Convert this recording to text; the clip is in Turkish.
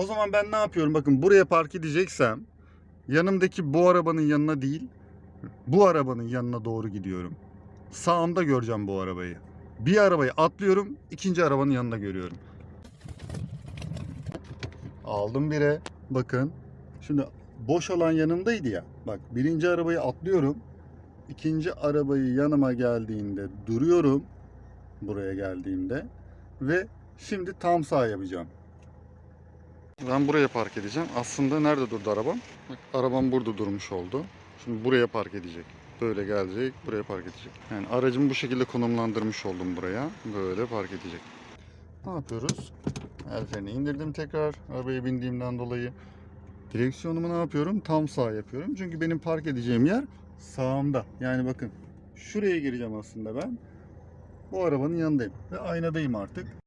O zaman ben ne yapıyorum? Bakın buraya park edeceksem yanımdaki bu arabanın yanına değil bu arabanın yanına doğru gidiyorum. Sağımda göreceğim bu arabayı. Bir arabayı atlıyorum, ikinci arabanın yanında görüyorum. Aldım bire. Bakın. Şimdi boş olan yanımdaydı ya. Bak birinci arabayı atlıyorum. İkinci arabayı yanıma geldiğinde duruyorum. Buraya geldiğimde. Ve şimdi tam sağ yapacağım. Ben buraya park edeceğim. Aslında nerede durdu arabam? Bak arabam burada durmuş oldu. Şimdi buraya park edecek. Böyle gelecek, buraya park edecek. Yani aracımı bu şekilde konumlandırmış oldum buraya. Böyle park edecek. Ne yapıyoruz? El freni indirdim tekrar arabaya bindiğimden dolayı. Direksiyonumu ne yapıyorum? Tam sağ yapıyorum. Çünkü benim park edeceğim yer sağımda. Yani bakın şuraya gireceğim aslında ben. Bu arabanın yanındayım. Ve aynadayım artık.